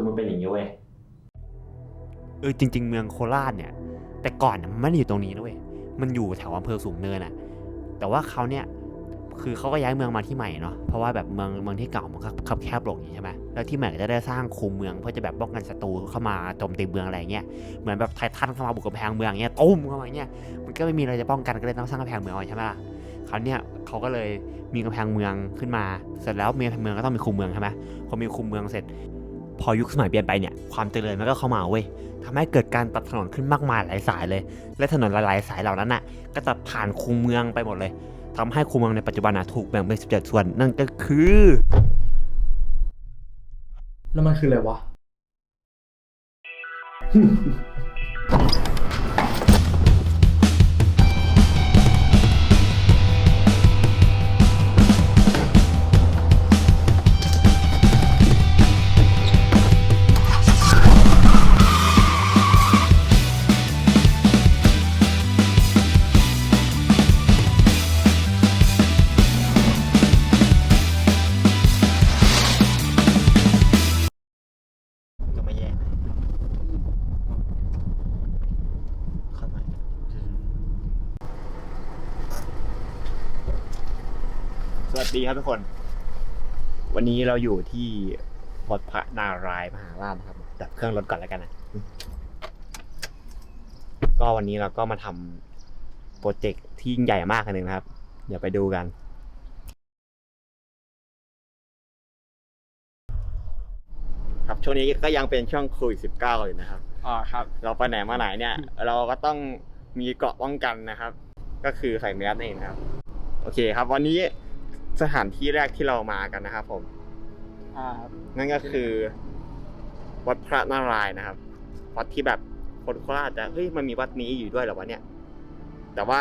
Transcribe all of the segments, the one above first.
คือมันเป็นอย่างนี้เว้ยเออจริง ๆ เมืองโคราชเนี่ย แต่ก่อนน่ะมันไม่ได้อยู่ตรงนี้นะเว้ยมันอยู่แถวอำเภอสูงเนินอะแต่ว่าเขาเนี่ยคือเขาก็ย้ายเมืองมาที่ใหม่เนาะเพราะว่าแบบเมืองเมืองที่เก่ามันก็คับแคบลงอย่างนี้ใช่ไหมแล้วที่ใหม่ก็จะได้สร้างคูเมืองเพื่อจะแบบป้องกันศัตรูเข้ามาโจมตีเมืองอะไรเงี้ยเหมือนแบบไททันเข้ามาบุกกำแพงเมืองเงี้ยตุ้มเข้ามาเงี้ยมันก็ไม่มีอะไรจะป้องกันก็เลยต้องสร้างกำแพงเมืองเอาใช่ไหมล่ะเขาวเนี่ยเขาก็เลยมีกำแพงเมืองขึ้นมา เสร็จแล้วมีกำแพงเมืองก็ต้องมีคูเมืองใช่ไหมพอมีคูเมืองเสร็จ พอยุคสมัยเปลี่ยนไปเนี่ยความเจริญมันก็เข้ามาเว้ยทำให้เกิดการตัดถนนขึ้นมากมายหลายสายเลย และถนนหลายๆสายเหล่านั้นน่ะก็จะผ่านคูเมืองไปหมดเลยทำให้คูเมืองในปัจจุบันน่ะถูกแบ่งเป็น17ส่วนนั่นก็คือ แล้วมันคืออะไรวะ วัสดีครับทุกคน วันนี้เราอยู่ที่วัดพระนารายณ์มหาราชนะครับ ดับเครื่องรถก่อนแล้วกันนะก็วันนี้เราก็มาทำโปรเจกต์ที่ยิ่งใหญ่มากอันหนึ่งนะครับ เดี๋ยวไปดูกัน ครับช่วงนี้ก็ยังเป็นช่วงโควิดสิบเก้าอยู่นะครับอ่าครับ เราไปไหนมาไหนเนี่ย เราก็ต้องมีเกราะป้องกันนะครับ ก็คือใส่แมสนั่นเองนะครับ โอเคครับ วันนี้ สถานที่แรกที่เรามากันนะครับผม อ่าครับนั่นก็คือ วัดพระนารายณ์นะครับ วัดที่แบบคนโคราชจะเฮ้ยมันมีวัดนี้อยู่ด้วยเหรอวะเนี่ย แต่ว่า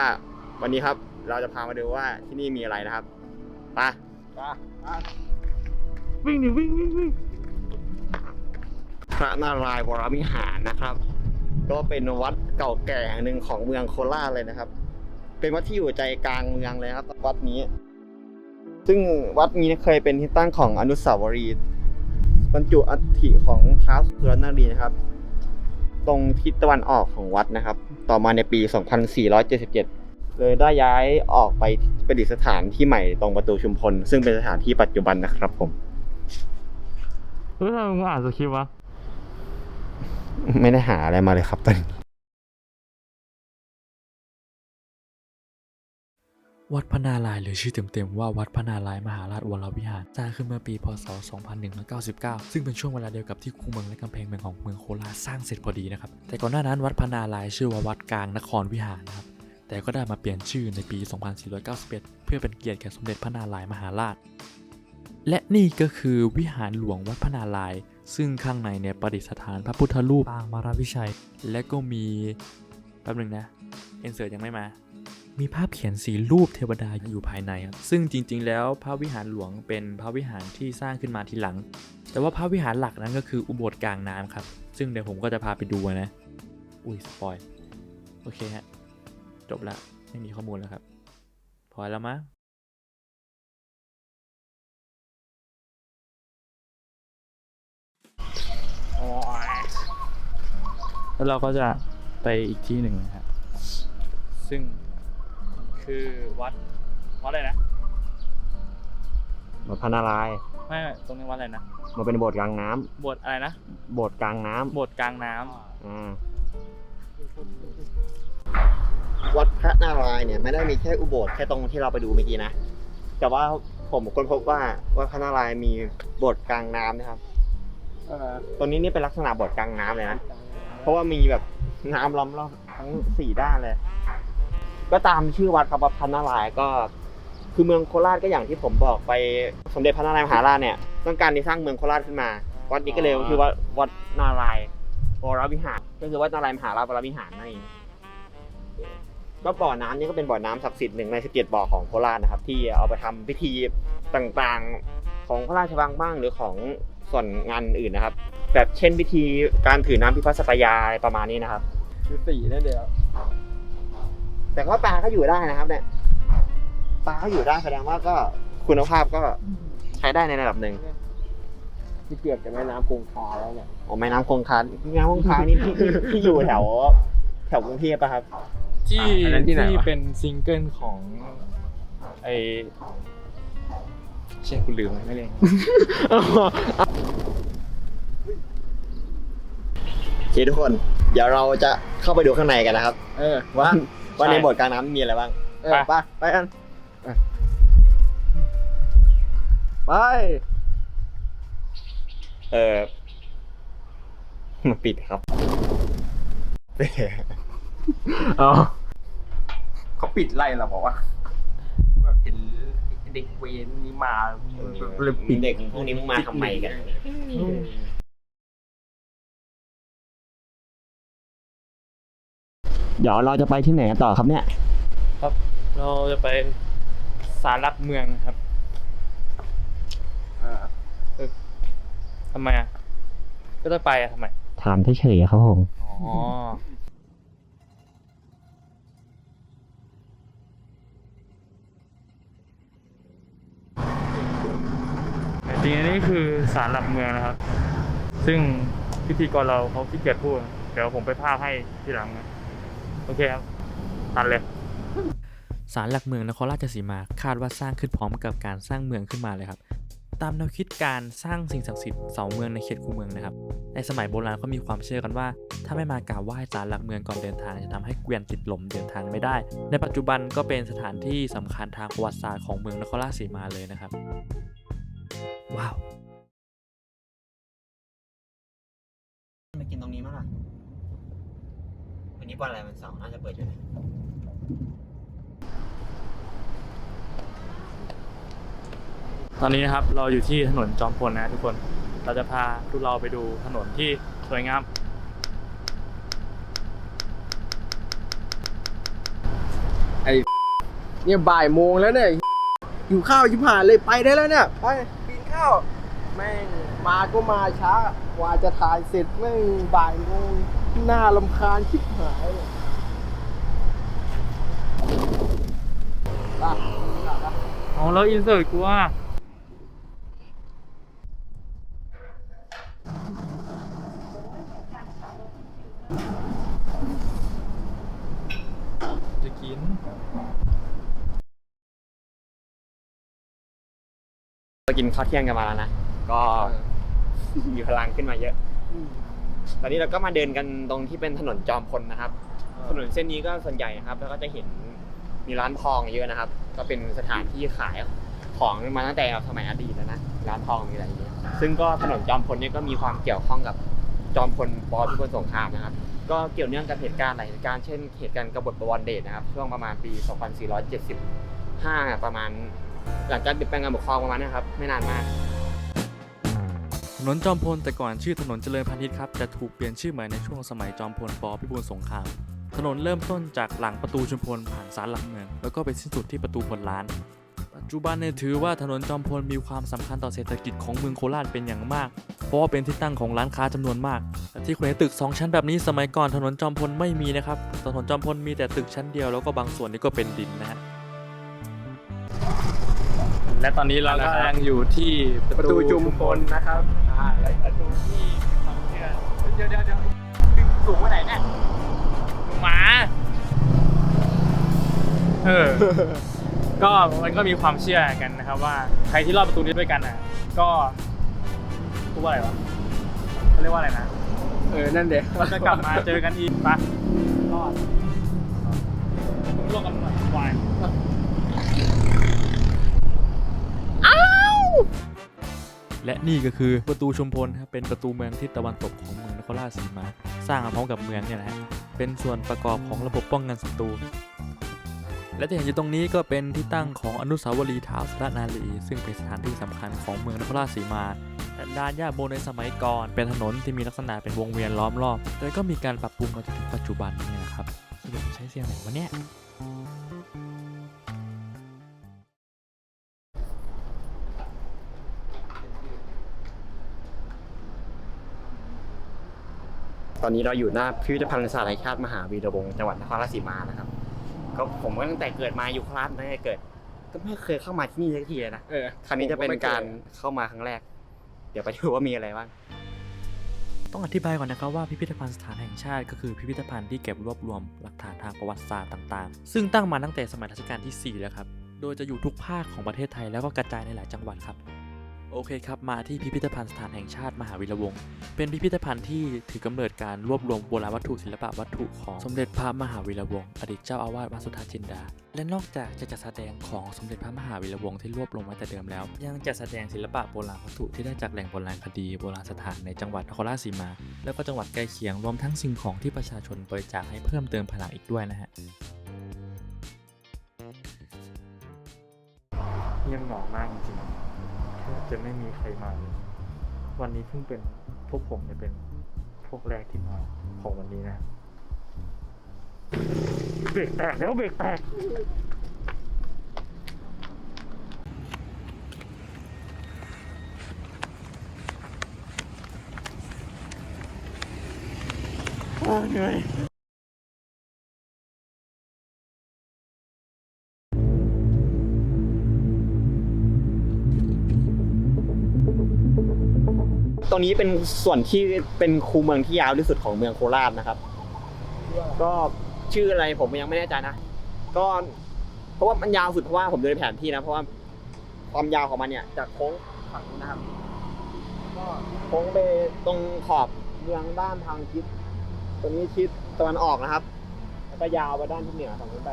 วันนี้ครับเราจะพามาดูว่าที่นี่มีอะไรนะครับไปอ่าอ่าวิ่งดิวิ่งวิ่งวิ่งพระนารายณ์วรวิหารนะครับ ก็เป็นวัดเก่าแก่แห่งหนึ่งของเมืองโคราชเลยนะครับ เป็นวัดที่อยู่ใจกลางเมืองเลยครับ วัดนี้ ซึ่งวัดนี้เคยเป็นที่ตั้งของอนุสาวรีย์บรรจุอัฐิของท้าวสุรนารีนะครับ ตรงทิศตะวันออกของวัดนะครับ ต่อมาในปี 2477 เลยได้ย้ายออกไปประดิษฐานที่ใหม่ตรงประตูชุมพล ซึ่งเป็นสถานที่ปัจจุบันนะครับผมเฮ้ยทำไมมึงอ่านสคริปต์วะไม่ได้หาอะไรมาเลยครับตอนนี้ วัดพระนารายหรือชื่อเต็มๆว่าวัดพระนารายมหาราชวรวิหารสร้างขึ้นเมื่อปีพศ 2199 ซึ่งเป็นช่วงเวลาเดียวกับที่คูเมืองและกำแพงเมืองของเมืองโคราชสร้างเสร็จพอดีนะครับ แต่ก่อนหน้านั้นวัดพระนารายชื่อว่าวัดกลางนครวิหารนะครับ แต่ก็ได้มาเปลี่ยนชื่อในปี 2491 เพื่อเป็นเกียรติแก่สมเด็จพระนารายมหาราช และนี่ก็คือวิหารหลวงวัดพระนาราย ซึ่งข้างในเนี่ยประดิษฐานพระพุทธรูปปางมารวิชัย และก็มีแป๊บหนึงนะเอ็นเสิร์ตยังไม่มา มีภาพเขียนสีรูปเทวดาอยู่ภายในครับซึ่งจริง ๆ แล้วพระวิหารหลวงเป็นพระวิหารที่สร้างขึ้นมาทีหลัง แต่ว่าพระวิหารหลักนั้นก็คืออุโบสถกลางน้ำครับ ซึ่งเดี๋ยวผมก็จะพาไปดูนะ อุ้ยสปอยโอเคฮะจบละไม่มีข้อมูลแล้วครับ พอแล้วมั้งแล้วเราก็จะไปอีกที่หนึ่งนะครับซึ่ง คือวัดวัดอะไรนะวัดพระนารายณ์ไม่ไม่ตรงนี้วัดอะไรนะมันเป็นโบสถ์กลางน้ำโบสถ์อะไรนะโบสถ์กลางน้ำโบสถ์กลางน้ำอ่าวัดพระนารายณ์เนี่ยไม่ได้มีแค่อุโบสถ์แค่ตรงที่เราไปดูเมื่อกี้นะ แต่ว่าผมค้นพบว่าวัดพระนารายณ์มีโบสถ์กลางน้ำนะครับเออตรงนี้นี่เป็นลักษณะโบสถ์กลางน้ำเลยนะ เพราะว่ามีแบบน้ำล้อมรอบทั้งสี่ด้านเลย ก็ตามชื่อวัดครับวัดพระนารายณ์ก็ คือเมืองโคราชก็อย่างที่ผมบอกไปสมเด็จพระนารายณ์มหาราชเนี่ยต้องการที่สร้างเมืองโคราชขึ้นมา วัดนี้ก็เลยชื่อว่าวัดนารายณ์วรวิหาร ก็คือวัดนารายณ์มหาราชวรวิหารนั่นเองก็บ่อน้ำนี่ก็เป็นบ่อน้ำศักดิ์สิทธิ์หนึ่งในสิบเจ็ดบ่อของโคราชนะครับ ที่เอาไปทำพิธีต่างๆของพระราชวังบ้างหรือของส่วนงานอื่นนะครับ แบบเช่นพิธีการถือน้ำพิพัฒน์สตยาอะไรประมาณนี้นะครับ คือสีนั่นเดียว แต่ว่าปลาก็อยู่ได้นะครับ เนี่ยปลาก็อยู่ได้แสดงว่าก็คุณภาพก็ใช้ได้ในระดับหนึ่งที่เกือบจะแม่น้ำคงคาแล้วเนี่ยอ๋อแม่น้ำคงคาแม่น้ำคงคานี่ที่ที่ที่อยู่แถว แถวกรุงเทพปะครับ ที่อะอันนั้นที่ไหนวะ เป็นซิงเกิลของไอเช่คุณลืมไม่เล่นโอเคทุกคน เดี๋ยวเราจะเข้าไปดูข้างในกันนะครับ เออว่า ว่าใช่ในโบสถ์กลางน้ำมีอะไรบ้างเออไปไปกันไปเออมาปิดครับอ๋อเขาปิดไล่เราบอกว่าแบบเห็นเด็กเวนนี้มาเลยปิดเด็กพวกนี้มึงมาทำไมกัน เดี๋ยวเราจะไปที่ไหนกันต่อครับเนี่ย ครับ เราจะไปสารหลักเมืองครับอ่าทำไมอะ ก็จะไปอะทำไม ถามเฉยๆครับผม อ๋อ จริงๆอันนี้คือสารหลักเมืองนะครับ ซึ่งพิธีกรเราเขาขี้เกียจพูด เดี๋ยวผมไปภาพให้ทีหลังนะ โอเคครับตัดเลยศาลหลักเมืองนครราชสีมาคาดว่าสร้างขึ้นพร้อมกับการสร้างเมืองขึ้นมาเลยครับ ตามแนวคิดการสร้างสิ่งศักดิ์สิทธิ์เสาเมืองในเขตคูเมืองนะครับ ในสมัยโบราณก็มีความเชื่อกันว่า ถ้าไม่มากราบไหว้ศาลหลักเมืองก่อนเดินทางจะทำให้เกวียนติดหลมเดินทางไม่ได้ ในปัจจุบันก็เป็นสถานที่สำคัญทางประวัติศาสตร์ของเมืองนครราชสีมาเลยนะครับ ว้าวมากินตรงนี้มั้งล่ะ นนี้วันอะไรวันเสาร์น่าจะเปิดอยู่นะตอนนี้นะครับเราอยู่ที่ถนนจอมพลนะทุกคน เราจะพาทุกเราไปดูถนนที่สวยงามเนี่ยบ่ายโมงแล้วเนี่ยอยู่ข้าวยิบหายเลยไปได้แล้วเนี่ย ไปกินข้าวแม่ง มาก็มาช้ากว่าจะถ่ายเสร็จแม่บ่ายโมงหน่าลำคาญชิบหายเลยอ๋อแล้วอินเสิร์ตกูว่าจะกินเรากินข้าวเที่ยงกันมาแล้วนะ ก็ มีพลังขึ้นมาเยอะ ตอนนี้เราก็มาเดินกันตรงที่เป็นถนนจอมพลนะครับ ถนนเส้นนี้ก็ส่วนใหญ่นะครับ แล้วก็จะเห็นมีร้านทองเยอะนะครับ ก็เป็นสถานที่ขายของมาตั้งแต่สมัยอดีตแล้วนะร้านทองมีอะไรอย่างเงี้ยซึ่งก็ถนนจอมพลเนี่ยก็มีความเกี่ยวข้องกับจอมพลปพิบูลสงครามนะครับ ก็เกี่ยวเนื่องกับเหตุการณ์หลายเหตุการณ์เช่นเหตุการณ์กบฏประวันเดชนะครับ ช่วงประมาณปี 2475 ประมาณ หลังการเปลี่ยนแปลงการปกครองประมาณเนี้ครับ ไม่นานมาก ถนนจอมพลแต่ก่อนชื่อถนนเจริญพาณิชย์ครับแต่ถูกเปลี่ยนชื่อใหม่ในช่วงสมัยจอมพลปพิบูลสงครามถนนเริ่มต้นจากหลังประตูชุมพลผ่านศาลหลักเมืองแล้วก็ไปสิ้นสุดที่ประตูพลล้าน ปัจจุบันเนี่ยถือว่าถนนจอมพลมีความสำคัญต่อเศรษฐกิจของเมืองโคราชเป็นอย่างมาก เพราะว่าเป็นที่ตั้งของร้านค้าจำนวนมากที่คุณเห็นตึก 2 ชั้นแบบนี้สมัยก่อนถนนจอมพลไม่มีนะครับถนนจอมพลมีแต่ตึกชั้นเดียวแล้วก็บางส่วนนี่ก็เป็นดินนะฮะ และตอนนี้เราก็กำลังอยู่ที่ประตูจุมพลนะครับอ่าประตูที่มีความเชื่อเดี๋ยวเดี๋ยวเดี๋ยวสูงไปไหนเนี่ยหมาเออก็มันก็มีความเชื่อกันนะครับ ว่าใครที่รอดประตูนี้ด้วยกันอะ ก็พูดว่าอะไรวะเขาเรียกว่าอะไรนะเออ นั่นเด็กเราจะกลับมาเจอกันอีกปะรอดมึงร่วมกันหน่อยวาย และนี่ก็คือประตูชุมพลครับเป็นประตูเมืองทิศตะวันตกของเมืองนครราชสีมา สร้างมาพร้อมกับเมืองเนี่ยนะฮะเป็นส่วนประกอบของระบบป้องกันศัตรูและที่เห็นอยู่ตรงนี้ก็เป็นที่ตั้งของอนุสาวรีย์ท้าวสุรนารีซึ่งเป็นสถานที่สำคัญของเมืองนครราชสีมาและดานย่าโมในสมัยก่อน เป็นถนนที่มีลักษณะเป็นวงเวียนล้อมรอบแต่ก็มีการปรับปรุงมาจนถึงปัจจุบันนี่นะครับสรุปใช้เสียงไหนวะเนี่ย ตอนนี้เราอยู่หน้าพิพิธภัณฑ์ศาสตร์แห่งชาติมหาวีระวงศ์จังหวัดนครราชสีมานะครับ ก็ผมก็ตั้งแต่เกิดมาอยู่โคราชตั้งแต่เกิด ก็ไม่เคยเข้ามาที่นี่สักทีเลยนะเออครั้งนี้จะเป็นการเข้ามาครั้งแรก เดี๋ยวไปดูว่ามีอะไรบ้างต้องอธิบายก่อนนะครับว่าพิพิธภัณฑ์สถานแห่งชาติก็คือพิพิธภัณฑ์ที่เก็บรวบรวมหลักฐานทางประวัติศาสตร์ต่างๆ ซึ่งตั้งมาตั้งแต่สมัยรัชกาลที่ 4 แล้วครับ โดยจะอยู่ทุกภาคของประเทศไทยแล้วก็กระจายในหลายจังหวัดครับ โอเคครับ มาที่พิพิธภัณฑ์สถานแห่งชาติมหาวิรวงศ์เป็นพิพิธภัณฑ์ที่ถือกำเนิดการรวบรวมโบราณวัตถุศิลปะวัตถุของสมเด็จพระมหาวิรวงศ์อดีตเจ้าอาวาสวัดสุทัศน์จินดา และนอกจากจะจัดแสดงของสมเด็จพระมหาวิรวงศ์ที่รวบรวมไว้แต่เดิมแล้ว ยังจัดแสดงศิลปะโบราณวัตถุที่ได้จากแหล่งโบราณคดีโบราณสถานในจังหวัดนครราชสีมา แล้วก็จังหวัดใกล้เคียงรวมทั้งสิ่งของที่ประชาชนบริจาคให้เพิ่มเติมพลังอีกด้วยนะฮะเงียบเหงามากจริงๆ จะไม่มีใครมาเลยวันนี้เพิ่งเป็นพวกผมเนี่ยเป็นพวกแรกที่มาของวันนี้นะ เบรกแตกแล้วเบรกแตก ตรงนี้เป็นส่วนที่เป็นคูเมืองที่ยาวที่สุดของเมืองโคราชนะครับ ก็ชื่ออะไรผมยังไม่แน่ใจนะ ก็ เพราะว่ามันยาวสุดเพราะว่าผมดูในแผนที่นะ เพราะว่าความยาวของมันเนี่ยจากโค้งฝั่งนู้นนะครับ ก็โค้งไปตรงขอบเมืองด้านทางทิศตรงนี้ทิศตะวันออกนะครับ แล้วก็ยาวไปด้านทิศเหนือฝั่งนู้นไป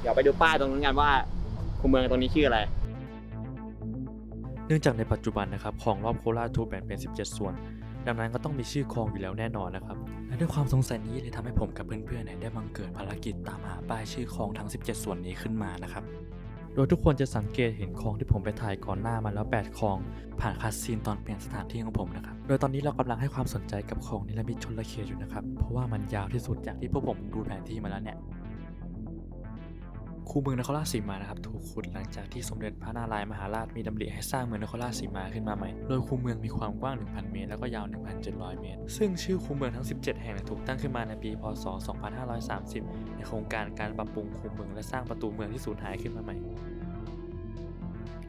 เดี๋ยวไปดูป้ายตรงนั้นกันว่าคูเมืองตรงนี้ชื่ออะไร เนื่องจากในปัจจุบันนะครับคลองรอบโคราชถูกแบ่งเป็น 17 ส่วน ดังนั้นก็ต้องมีชื่อคลองอยู่แล้วแน่นอนนะครับ และด้วยความสงสัยนี้เลยทำให้ผมกับเพื่อนๆเนี่ยได้บังเกิดภารกิจตามหาป้ายชื่อคลองทั้ง 17 ส่วนนี้ขึ้นมานะครับ โดยทุกคนจะสังเกตเห็นคลองที่ผมไปถ่ายก่อนหน้ามาแล้ว 8 คลอง ผ่านคัสซีนตอนเปลี่ยนสถานที่ของผมนะครับ โดยตอนนี้เรากำลังให้ความสนใจกับคลองนิรมิตชนละเขตอยู่นะครับ เพราะว่ามันยาวที่สุดจากที่พวกผมดูแผนที่มาแล้วเนี่ย คูเมืองนครราชสีมานะครับถูกขุดหลังจากที่สมเด็จพระนารายมหาราชมีดำริให้สร้างเมืองนครราชสีมาขึ้นมาใหม่ โดยคูเมืองมีความกว้าง 1,000 เมตร แล้วก็ยาว 1,700 เมตร ซึ่งชื่อคูเมืองทั้ง 17 แห่งถูกตั้งขึ้นมาในปี พศ 2530 ในโครงการการปรับปรุงคูเมืองและสร้างประตูเมืองที่สูญหายขึ้นมาใหม่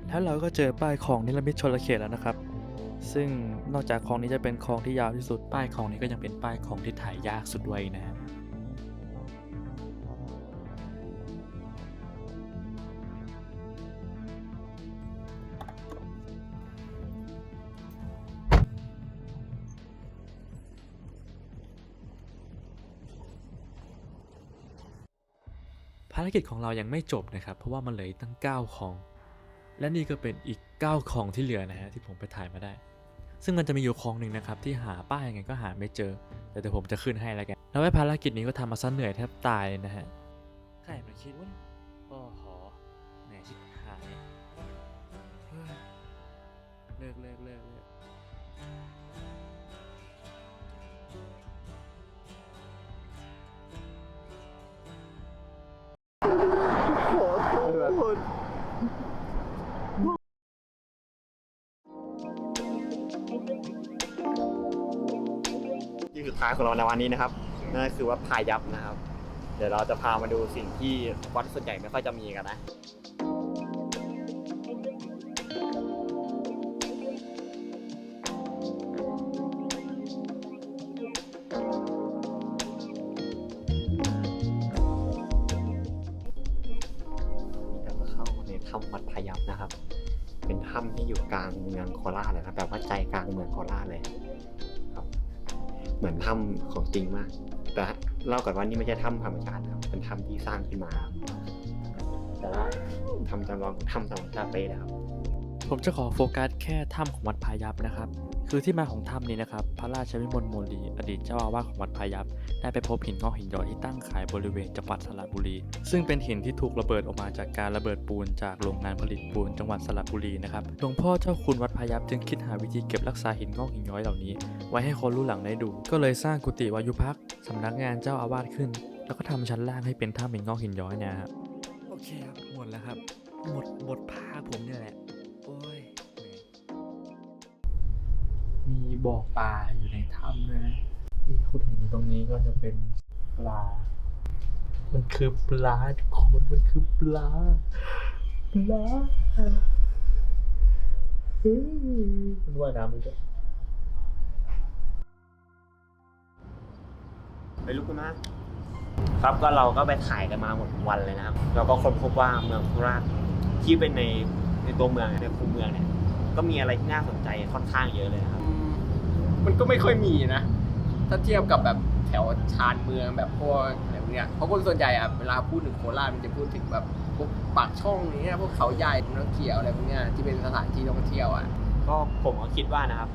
แล้วเราก็เจอป้ายคลองนิรมิตชนละเขตแล้วนะครับซึ่งนอกจากคลองนี้จะเป็นคลองที่ยาวที่สุดป้ายคลองนี้ก็ยังเป็นป้ายคลองที่ถ่ายยากสุดด้วยนะฮะภ กิจของเรายังไม่จบนะครับ เพราะว่ามันเหลือตั้ง 9 ของ และนี่ก็เป็นอีก 9 ของที่เหลือนะฮะที่ผมไปถ่ายมาได้ ซึ่งมันจะมีอยู่ของหนึ่งนะครับที่หาป้ายยังไงก็หาไม่เจอ แต่เดี๋ยวผมจะขึ้นให้แล้วกันแล้วไอ้ภารกิจนี้ก็ทำมาซะเหนื่อยแทบตายเลยนะฮะใครมาคิดว่าโอ้โหแหนชิบหายเลิกเลิกเลิกเลิก ที่สุดท้ายของเราในวันนี้นะครับนั่นก็คือว่าพายับนะครับ เดี๋ยวเราจะพามาดูสิ่งที่วัดส่วนใหญ่ไม่ค่อยจะมีกันนะ โคราชเลยนะแบบว่าใจกลางเมืองโคราชเลยครับ เหมือนถ้ำของจริงมาก แต่เล่าก่อนว่านี่ไม่ใช่ถ้ำธรรมชาติครับเป็นถ้ำที่สร้างขึ้นมาแต่ว่าทำจำลองของถ้ำธรรมชาติไปะเลยครับ ผมจะขอโฟกัสแค่ถ้ำของวัดพายัพนะครับ คือที่มาของถ้ำนี้นะครับ พระราชวิมลโมลี อดีตเจ้าอาวาสของวัดพายัพได้ไปพบหินงอกหินย้อยที่ตั้งขายบริเวณจังหวัดสระบุรี ซึ่งเป็นหินที่ถูกระเบิดออกมาจากการระเบิดปูนจากโรงงานผลิตปูนจังหวัดสระบุรีนะครับ หลวงพ่อเจ้าคุณวัดพายัพจึงคิดหาวิธีเก็บรักษาหินงอกหินย้อยเหล่านี้ ไว้ให้คนรุ่นหลังได้ดู ก็เลยสร้างกุฏิวายุพักสำนักงานเจ้าอาวาสขึ้น แล้วก็ทำชั้นล่างให้เป็นถ้ำหินงอกหินย้อยเนี่ยครับโอเคครับหมดแล้วครับหมดหมดภาผมเนี่ยแหละ บ่อปลาอยู่ในถ้ำด้วยนะที่คุณเห็นตรงนี้ก็จะเป็นปลา มันคือปลาทุกคนมันคือปลาปลามันว่ายน้ำเลยด้วยไปลุกขึ้นมาครับก็เราก็ไปถ่ายกันมาหมดวันเลยนะครับ เราก็ค้นพบว่าเมืองโคราชที่เป็นในในตัวเมืองในคูเมืองเนี่ยก็มีอะไรที่น่าสนใจค่อนข้างเยอะเลยนะครับอื มมันก็ไม่ค่อยมีนะ ถ้าเทียบกับแบบแถวชานเมืองแบบพวกอะไรพวกเนี้ยเพราะคนส่วนใหญ่อะเวลาพูดถึงโคราชมันจะพูดถึงแบบพวกปากช่องนี้ยพวกเขาใหญ่น้ำเขียวอะไรพวกเนี้ยที่เป็นสถานที่ท่องเที่ยวอะก็ผมก็คิดว่านะครับ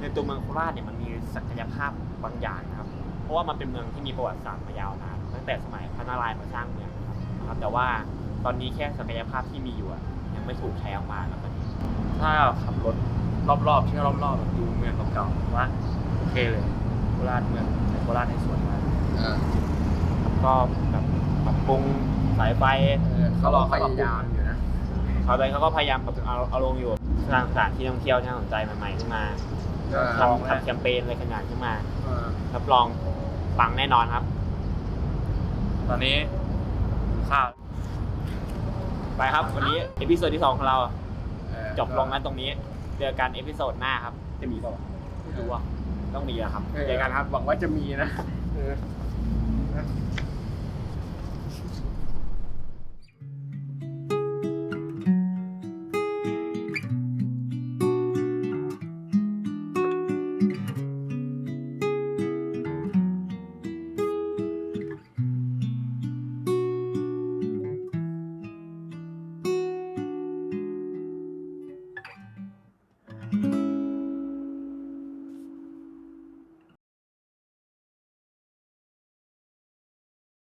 ในตัวเมืองโคราชเนี่ยมันมีศักยภาพบางอย่างนะครับ เพราะว่ามันเป็นเมืองที่มีประวัติศาสตร์มายาวนานตั้งแต่สมัยพระนารายณ์มาสร้างเมืองนะครับแต่ว่าตอนนี้แค่ศักยภาพที่มีอยู่อะยังไม่ถูกใช้ออกมาครับตอนนี้ถ้าขับรถ รอบๆเที่ยวรอบๆแบบดูเมืองเก่าๆผมว่าโอเคเลยโคราชเมืองโคราชในสวยมากอ่าก็แบบปรับปรุงสายไฟเออเขาลองพยายามอยู่นะเขาตอนนี้เขาก็พยายามปรับเอาเอาลงอยู่สร้างสถานที่ท่องเที่ยวที่น่าสนใจใหม่ๆขึ้นมาเออทำทำแคมเปญอะไรขนาดขึ้นมาเออรับรองปังแน่นอนครับ ตอนนี้ข้าวไปครับวันนี้เอพิโซดที่สองของเรา เออจบลงนั้นตรงนี้ เจอกันเอพิโซดหน้าครับจะมีเปล่าไม่รู้ว่าต้องมีอะครับเจอกันครับหวังว่าจะมีนะ